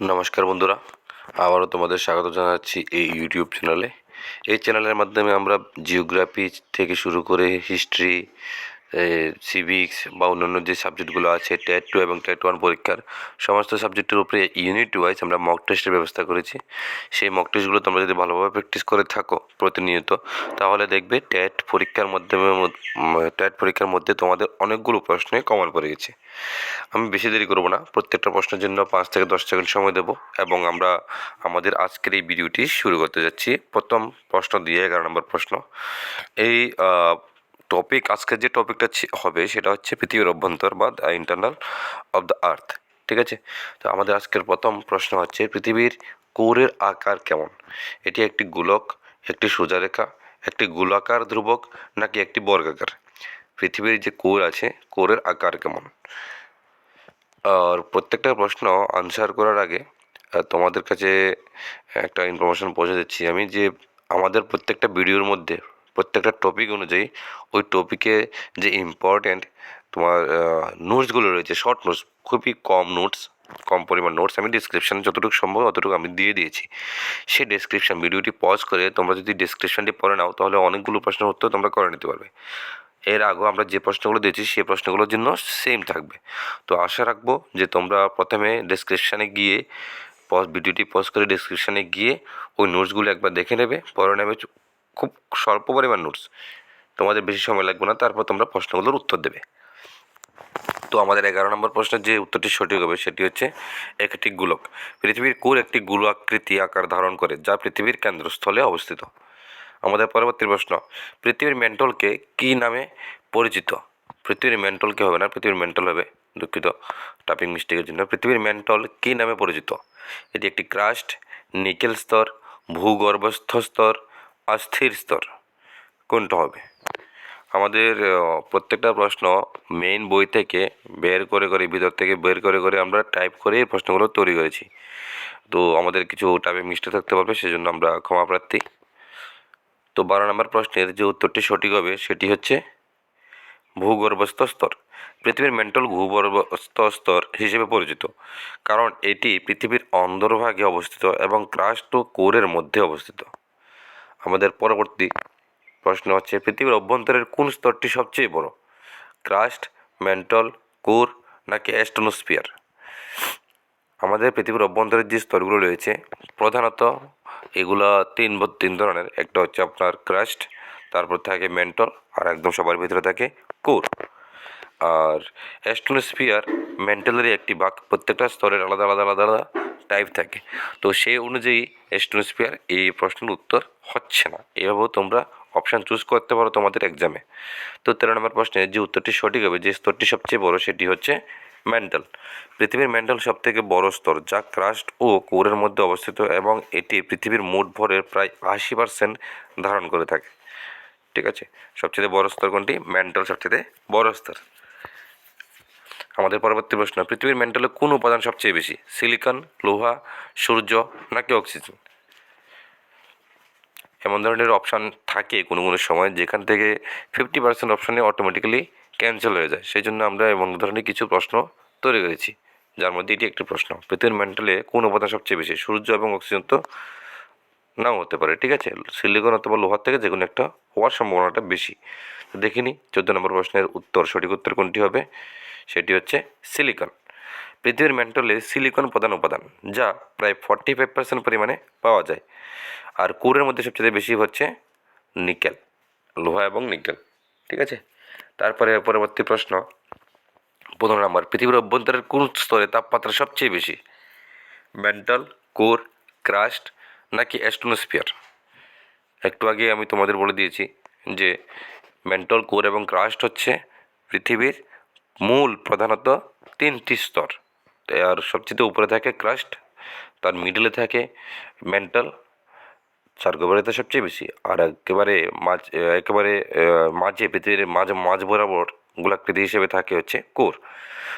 নমস্কার বন্ধুরা, আবারও তোমাদের স্বাগত জানাচ্ছি এই ইউটিউব চ্যানেলে এই চ্যানেলের মাধ্যমে আমরা জিওগ্রাফি থেকে শুরু করে হিস্ট্রি সিভিক্স বা অন্যান্য যে সাবজেক্টগুলো আছে টেট টু এবং টেট ওয়ান পরীক্ষার, সমস্ত সাবজেক্টের উপরে ইউনিট ওয়াইজ আমরা মক টেস্টের ব্যবস্থা করেছি। সেই মক টেস্টগুলো তোমরা যদি ভালোভাবে প্র্যাকটিস করে থাকো প্রতিনিয়ত, তাহলে দেখবে টেট পরীক্ষার মাধ্যমে টেট পরীক্ষার মধ্যে তোমাদের অনেকগুলো প্রশ্নে কমন পড়ে গেছে। আমি বেশি দেরি করব না, প্রত্যেকটা প্রশ্নের জন্য পাঁচ থেকে দশ সেকেন্ড সময় দেবো এবং আমরা আমাদের আজকের এই ভিডিওটি শুরু করতে যাচ্ছি। প্রথম প্রশ্ন দিয়ে এগারো নম্বর প্রশ্ন। এই টপিক আজকের যে টপিকটা হবে সেটা হচ্ছে পৃথিবীর অভ্যন্তর বা ইন্টারনাল অফ দ্য আর্থ ঠিক আছে? তো আমাদের আজকের প্রথম প্রশ্ন হচ্ছে, পৃথিবীর কোরের আকার কেমন? এটি একটি গোলক, একটি সোজারেখা, একটি গোলাকার ধ্রুবক, নাকি একটি বর্গাকার? পৃথিবীর যে কোর আছে, কোরের আকার কেমন? আর প্রত্যেকটা প্রশ্ন আনসার করার আগে তোমাদের কাছে একটা ইনফরমেশন পৌঁছে দিচ্ছি আমি যে আমাদের প্রত্যেকটা ভিডিওর মধ্যে প্রত্যেকটা টপিক অনুযায়ী ওই টপিকে যে ইম্পর্ট্যান্ট তোমার নোটসগুলো রয়েছে শর্ট নোটস খুবই কম নোটস কম পরিমাণ নোটস আমি ডিসক্রিপশান যতটুকু সম্ভব অতটুকু আমি দিয়ে দিয়েছি। সেই ডেসক্রিপশান ভিডিওটি পজ করে তোমরা যদি ডেসক্রিপশানটি পড়ে নাও, তাহলে অনেকগুলো প্রশ্নের উত্তর তোমরা করে নিতে পারবে। এর আগেও আমরা যে প্রশ্নগুলো দিয়েছি, সেই প্রশ্নগুলোর জন্য সেম থাকবে। তো আশা রাখব যে তোমরা প্রথমে ডেসক্রিপশানে গিয়ে পজ ভিডিওটি পজ করে ডেসক্রিপশানে গিয়ে ওই নোটসগুলো একবার দেখে নেবে, পরে নেবে খুব স্বল্প পরিমাণ নোটস তোমাদের বেশি সময় লাগবে না, তারপর তোমরা প্রশ্নগুলোর উত্তর দেবে। তো আমাদের এগারো নম্বর প্রশ্নের যে উত্তরটি সঠিক হবে, সেটি হচ্ছে একটি গোলক। পৃথিবীর কোর একটি গোলাকৃতি আকার ধারণ করে, যা পৃথিবীর কেন্দ্রস্থলে অবস্থিত? আমাদের পরবর্তী প্রশ্ন, পৃথিবীর মেন্টলকে কী নামে পরিচিত? পৃথিবীর মেন্টলকে হবে না, পৃথিবীর মেন্টল হবে দুঃখিত টাপিং মিস্টেকের জন্য। পৃথিবীর মেন্টল কী নামে পরিচিত? এটি একটি ক্রাস্ট নিকেল স্তর, ভূগর্ভস্থ স্তর অস্থির স্তর। কোনটা হবে? আমাদের প্রত্যেকটা প্রশ্ন মেইন বই থেকে বের করে করে, ভিতর থেকে বের করে করে আমরা টাইপ করে এই প্রশ্নগুলো তৈরি করেছি। তো আমাদের কিছু টাইপে মিস্টেক থাকতে পারবে, সেজন্য আমরা ক্ষমা প্রার্থী। তো বারো নম্বর প্রশ্নের যে উত্তরটি সঠিক হবে, সেটি হচ্ছে ভূগর্ভস্থ স্তর। পৃথিবীর মেন্টাল ভূগর্ভস্থ স্তর হিসেবে পরিচিত, কারণ এটি পৃথিবীর অন্দরভাগে অবস্থিত এবং ক্রাস্ট ও কোরের মধ্যে অবস্থিত। আমাদের পরবর্তী প্রশ্ন হচ্ছে, পৃথিবীর অভ্যন্তরের কোন স্তরটি সবচেয়ে বড়? ক্রাস্ট, মেন্টল, কোর নাকি অ্যাস্ট্রোনোস্ফিয়ার আমাদের পৃথিবীর অভ্যন্তরের যে স্তরগুলো রয়েছে, প্রধানত এগুলো তিন তিন ধরনের। একটা হচ্ছে আপনার ক্রাস্ট, তারপর থাকে মেন্টল, আর একদম সবার ভিতরে থাকে কোর। আর অ্যাস্ট্রোনোস্ফিয়ার মেন্টালেরই একটি ভাগ। প্রত্যেকটা স্তরের আলাদা আলাদা আলাদা আলাদা। টাইপ থাকে। তো সেই অনুযায়ী অ্যাস্ট্রোনোস্ফিয়ার এই প্রশ্নের উত্তর হচ্ছে না। এভাবেও তোমরা অপশান চুজ করতে পারো তোমাদের এক্সামে তো তেরো নম্বর প্রশ্নে যে উত্তরটি সঠিক হবে, যে স্তরটি সবচেয়ে বড় সেটি হচ্ছে মেন্টাল পৃথিবীর মেন্টাল সবথেকে বড় স্তর যা ক্রাস্ট ও কোরের মধ্যে অবস্থিত এবং এটি পৃথিবীর মোট ভরের প্রায় আশি পার্সেন্ট ধারণ করে থাকে। ঠিক আছে? সবচেয়ে বড় স্তর কোনটি? মেন্টাল সবচেয়ে বড় স্তর। আমাদের পরবর্তী প্রশ্ন, পৃথিবীর মেন্টালে কোন উপাদান সবচেয়ে বেশি? সিলিকন, লোহা, সূর্য নাকি অক্সিজেন? এমন ধরনের অপশান থাকে কোনো কোনো সময় যেখান থেকে ফিফটি পার্সেন্ট অপশানে অটোমেটিক্যালি ক্যান্সেল হয়ে যায়। সেই জন্য আমরা এমন ধরনের কিছু প্রশ্ন তৈরি করেছি, যার মধ্যে এটি একটি প্রশ্ন। পৃথিবীর মেন্টালে কোন উপাদান সবচেয়ে বেশি? সূর্য এবং অক্সিজেন তো নাও হতে পারে, ঠিক আছে? সিলিকন অথবা লোহার থেকে যে কোনো একটা হওয়ার সম্ভাবনাটা বেশি। দেখিনি। চোদ্দ নম্বর প্রশ্নের উত্তর, সঠিক উত্তর কোনটি হবে? সেটি হচ্ছে সিলিকন পৃথিবীর মেন্টলে সিলিকন প্রধান উপাদান, যা প্রায় ফর্টি ফাইভ পার্সেন্ট পরিমাণে পাওয়া যায়। আর কোরের মধ্যে সবচেয়ে বেশি হচ্ছে নিকেল, লোহা এবং নিকেল, ঠিক আছে? তারপরে পরবর্তী প্রশ্ন, পনেরো নম্বর, পৃথিবীর অভ্যন্তরের কোন স্তরে তাপমাত্রা সবচেয়ে বেশি? মেন্টাল, কোর, ক্রাস্ট নাকি অ্যাস্ট্রোনোস্ফিয়ার একটু আগে আমি তোমাদের বলে দিয়েছি যে মেন্টাল কোর এবং ক্রাস্ট হচ্ছে পৃথিবীর মূল প্রধানত তিনটি স্তর। আর সবচেয়ে উপরে থাকে ক্রাস্ট তার মিডলে থাকে মেন্টাল চার গভীরতা সবচেয়ে বেশি। আর একেবারে মাঝ, একেবারে মাঝে পৃথিবীর মাঝে, মাঝ বরাবর গোলাকৃতি হিসেবে থাকে হচ্ছে কোর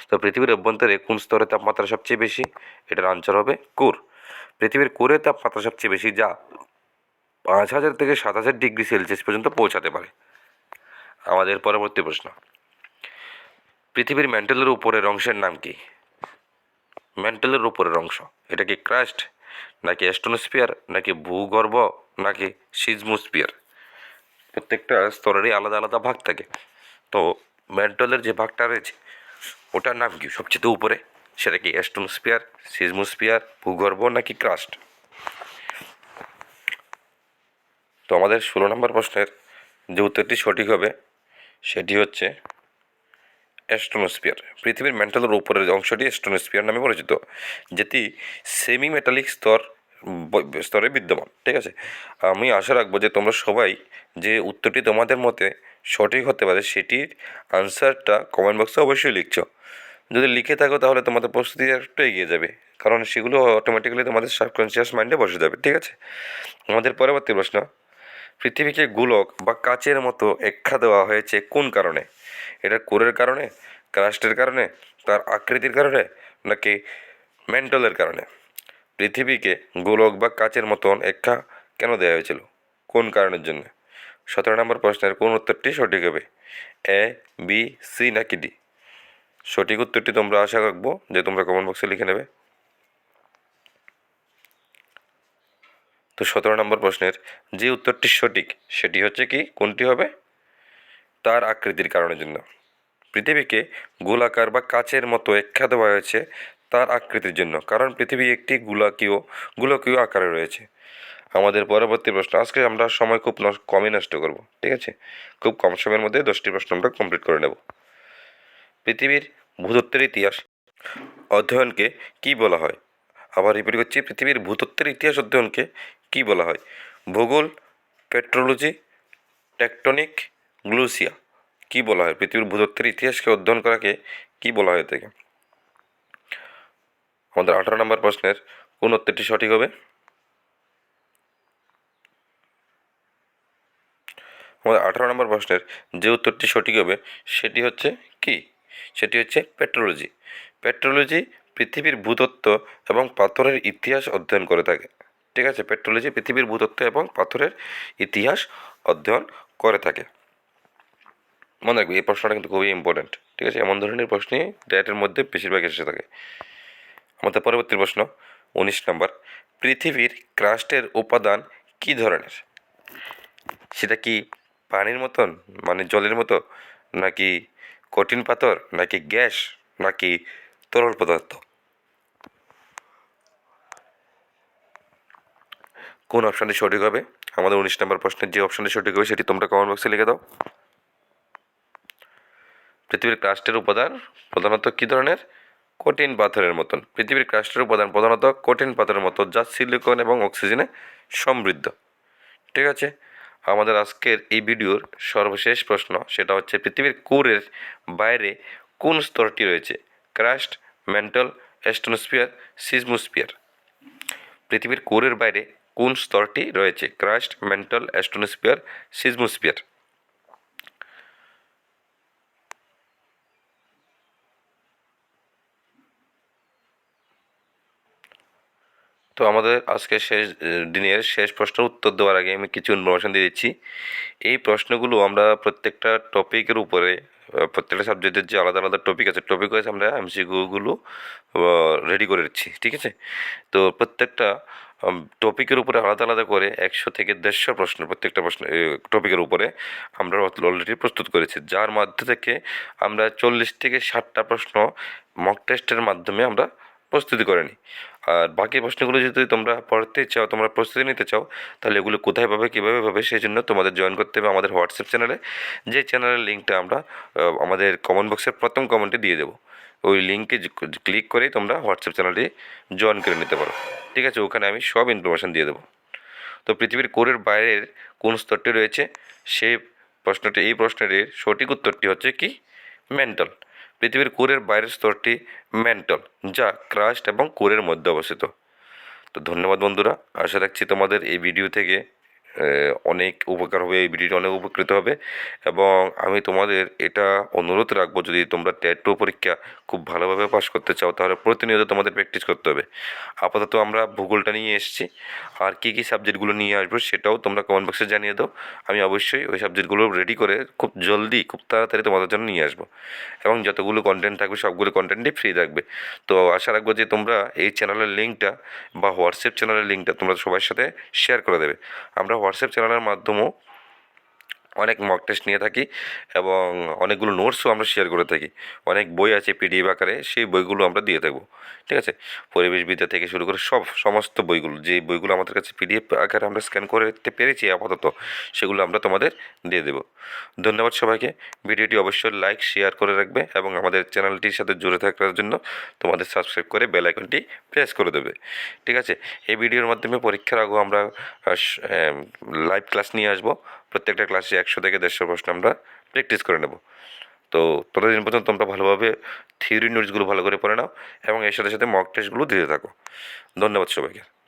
তো পৃথিবীর অভ্যন্তরে কোন স্তরে তাপমাত্রা সবচেয়ে বেশি? এটার আনসার হবে কোর পৃথিবীর কোরের তাপমাত্রা সবচেয়ে বেশি যা পাঁচ হাজার থেকে সাত হাজার ডিগ্রি সেলসিয়াস পর্যন্ত পৌঁছাতে পারে। আমাদের পরবর্তী প্রশ্ন। পৃথিবীর ম্যান্টেলের উপরের অংশের নাম কি? ম্যান্টেলের উপরের অংশ। এটা কি ক্রাস্ট নাকি অ্যাস্টোনোস্পিয়ার নাকি ভূগর্ভ, নাকি সিজমোস্পিয়ার প্রত্যেকটা স্তরেরই আলাদা আলাদা ভাগ থাকে। তো ম্যান্টলের যে ভাগটা রয়েছে, ওটার নাম কি? সবচেয়ে উপরে। সেটা কি অ্যাস্টোনোস্পিয়ার সিজমোস্পিয়ার ভূগর্ভ, নাকি ক্রাস্ট তো আমাদের ষোলো নম্বর প্রশ্নের যে উত্তরটি সঠিক হবে সেটি হচ্ছে অ্যাস্ট্রোনোস্পিয়ার পৃথিবীর ম্যান্টালের উপরের অংশটি অ্যাস্ট্রোনোস্পিয়ার নামে পরিচিত, যেটি সেমি মেটালিক স্তর স্তরে বিদ্যমান, ঠিক আছে? আমি আশা রাখব যে তোমরা সবাই যে উত্তরটি তোমাদের মতে সঠিক হতে পারে সেটির আনসারটা কমেন্ট বক্সে অবশ্যই লিখছো। যদি লিখে থাকো তাহলে তোমাদের প্রস্তুতি একটু এগিয়ে যাবে, কারণ সেগুলো অটোমেটিক্যালি তোমাদের সাবকনসিয়াস মাইন্ডে বসে যাবে, ঠিক আছে? আমাদের পরবর্তী প্রশ্ন পৃথিবীকে গোলক বা কাচের মতো একখা দেওয়া হয়েছে কোন কারণে? এটা কোরের কারণে ক্রাস্টের কারণে, তার আকৃতির কারণে, নাকি মেন্টলের কারণে? পৃথিবীকে গোলক বা কাচের মতন একখা কেন দেওয়া হয়েছিল? কোন কারণের জন্য? সতেরো নম্বর প্রশ্নের কোন উত্তরটি সঠিক হবে? এ, বি, সি নাকি ডি? সঠিক উত্তরটি তোমরা আশা রাখব যে তোমরা কমেন্ট বক্সে লিখে নেবে। তো সতেরো নম্বর প্রশ্নের যে উত্তরটি সঠিক, সেটি হচ্ছে কি, কোনটি হবে? তার আকৃতির কারণের জন্য। পৃথিবীকে গোলাকার বা কাচের মতো একখা দেওয়া হয়েছে তার আকৃতির জন্য, কারণ পৃথিবী একটি গোলাকীয়, গোলকীয় আকারে রয়েছে। আমাদের পরবর্তী প্রশ্ন, আজকে আমরা সময় খুব কমই নষ্ট করব, ঠিক আছে? খুব কম সময়ের মধ্যে দশটি প্রশ্ন আমরা কমপ্লিট করে নেব। পৃথিবীর ভূতত্ত্বের ইতিহাস অধ্যয়নকে কি বলা হয়? আবার রিপিট করছি, পৃথিবীর ভূতত্ত্বের ইতিহাস অধ্যয়নকে কি বলা হয়? ভূগোল, পেট্রোলজি, টেকটনিক, গ্লুসিয়া। কি বলা হয়? পৃথিবীর ভূতত্ত্বের ইতিহাসকে অধ্যয়ন করাকে কি বলা হয়ে থেকে আমাদের আঠারো নম্বর প্রশ্নের কোন উত্তরটি সঠিক হবে। আমাদের আঠারো নম্বর প্রশ্নের যে উত্তরটি সঠিক হবে, সেটি হচ্ছে কি? সেটি হচ্ছে পেট্রোলজি। পেট্রোলজি পৃথিবীর ভূতত্ত্ব এবং পাথরের ইতিহাস অধ্যয়ন করে থাকে। ঠিক আছে, পেট্রোলজি, পৃথিবীর ভূতত্ত্ব এবং পাথরের ইতিহাস অধ্যয়ন করে থাকে। মনে রাখবে, এই প্রশ্নটা কিন্তু খুবই ইম্পর্ট্যান্ট ঠিক আছে? এমন ধরনের প্রশ্নই ডায়েটের মধ্যে বেশিরভাগ এসে থাকে। আমাদের পরবর্তী প্রশ্ন, উনিশ নম্বর, পৃথিবীর ক্রাস্টের উপাদান কী ধরনের? সেটা কি পানির মতন মানে জলের মতো, নাকি কঠিন পাথর, নাকি গ্যাস, নাকি তরল পদার্থ? কোন অপশানটি সঠিক হবে? আমাদের উনিশ নম্বর প্রশ্নের যে অপশানটি সঠিক হবে সেটি তোমরা কমেন্ট বক্সে লিখে দাও। পৃথিবীর ক্রাস্টের উপাদান প্রধানত কী ধরনের? কঠিন পাথরের মতন। পৃথিবীর ক্রাস্টের উপাদান প্রধানত কঠিন পাথরের মতো, যা সিলিকন এবং অক্সিজেনে সমৃদ্ধ। ঠিক আছে? আমাদের আজকের এই ভিডিওর সর্বশেষ প্রশ্ন, সেটা হচ্ছে পৃথিবীর কোরের বাইরে কোন স্তরটি রয়েছে? ক্রাস্ট মেন্টাল অ্যাস্টোনোস্পিয়ার সিজমোস্পিয়ার পৃথিবীর কোরের বাইরে কোন স্তরটি রয়েছে? ক্রাস্ট মেন্টাল অ্যাস্টোনোস্পিয়ার সিজমোস্পিয়ার তো আমাদের আজকে শেষ, দিনের শেষ প্রশ্নের উত্তর দেওয়ার আগে আমি কিছু ইনফরমেশন দিয়ে দিচ্ছি। এই প্রশ্নগুলো আমরা প্রত্যেকটা টপিকের উপরে প্রত্যেকটা সাবজেক্টের যে আলাদা আলাদা টপিক আছে টপিক ওয়াইজ আমরা এমসিকিউগুলো রেডি করে দিচ্ছি ঠিক আছে? তো প্রত্যেকটা টপিকের উপরে আলাদা আলাদা করে একশো থেকে দেড়শো প্রশ্ন, প্রত্যেকটা প্রশ্ন টপিকের উপরে আমরা অলরেডি প্রস্তুত করেছি। যার মধ্যে থেকে আমরা চল্লিশ থেকে ষাটটা প্রশ্ন মক টেস্টের মাধ্যমে আমরা প্রস্তুতি করে নিই। আর বাকি প্রশ্নগুলো যদি তোমরা পড়তে চাও, তোমরা প্রস্তুতি নিতে চাও, তাহলে এগুলো কোথায় পাবে, কীভাবে পাবে, সেই জন্য তোমাদের জয়েন করতে হবে আমাদের হোয়াটসঅ্যাপ চ্যানেলে যে চ্যানেলের লিঙ্কটা আমরা আমাদের কমেন্ট বক্সের প্রথম কমেন্টে দিয়ে দেবো। ওই লিঙ্কে ক্লিক করেই তোমরা হোয়াটসঅ্যাপ চ্যানেলটি জয়েন করে নিতে পারো। ঠিক আছে? ওখানে আমি সব ইনফরমেশান দিয়ে দেবো। তো পৃথিবীর কোরের বাইরের কোন স্তরটি রয়েছে? সেই প্রশ্নটি, এই প্রশ্নের সঠিক উত্তরটি হচ্ছে কি? মেন্টাল পৃথিবীর কোরের বাইরের স্তরটি মেন্টাল যা ক্রাস্ট এবং কোরের মধ্যে অবস্থিত। তো ধন্যবাদ বন্ধুরা। আশা রাখছি তোমাদের এই ভিডিও থেকে অনেক উপকার হবে, এই ভিডিওটি অনেক উপকৃত হবে। এবং আমি তোমাদের এটা অনুরোধ রাখব, যদি তোমরা টেট টু পরীক্ষা খুব ভালোভাবে পাস করতে চাও, তাহলে প্রতিনিয়ত তোমাদের প্র্যাকটিস করতে হবে। আপাতত আমরা ভূগোলটা নিয়ে এসেছি। আর কী কী সাবজেক্টগুলো নিয়ে আসব সেটাও তোমরা কমেন্ট বক্সে জানিয়ে দাও। আমি অবশ্যই ওই সাবজেক্টগুলো রেডি করে খুব জলদি, খুব তাড়াতাড়ি তোমাদের জন্য নিয়ে আসব। এবং যতগুলো কন্টেন্ট থাকবে, সবগুলো কন্টেন্টই ফ্রি থাকবে। তো আশা রাখব যে তোমরা এই চ্যানেলের লিঙ্কটা বা হোয়াটসঅ্যাপ চ্যানেলের লিঙ্কটা তোমরা সবার সাথে শেয়ার করে দেবে। আমরা হোয়াটসঅ্যাপ চ্যানেলের মাধ্যমেও অনেক মক টেস্ট নিয়ে থাকি এবং অনেকগুলো নোটসও আমরা শেয়ার করে থাকি। অনেক বই আছে পিডিএফ আকারে, সেই বইগুলো আমরা দিয়ে থাকব। ঠিক আছে? পরিবেশবিদ্যা থেকে শুরু করে সব, সমস্ত বইগুলো, যে বইগুলো আমাদের কাছে পিডিএফ আকারে আমরা স্ক্যান করতে পেরেছি আপাতত, সেগুলো আমরা তোমাদের দিয়ে দেবো। ধন্যবাদ সবাইকে। ভিডিওটি অবশ্যই লাইক শেয়ার করে রাখবে এবং আমাদের চ্যানেলটির সাথে জুড়ে থাকার জন্য তোমাদের সাবস্ক্রাইব করে বেল আইকনটি প্রেস করে দেবে। ঠিক আছে? এই ভিডিওর মাধ্যমে পরীক্ষার আগেও আমরা লাইভ ক্লাস নিয়ে আসব। প্রত্যেকটা ক্লাসে একশো থেকে দেড়শো প্রশ্ন আমরা প্র্যাকটিস করে নেব। তো ততদিন পর্যন্ত তোমরা ভালোভাবে থিওরি নোটসগুলো ভালো করে পড়ে নাও এবং এর সাথে সাথে মক টেস্টগুলো দিতে থাকো। ধন্যবাদ সবাইকে।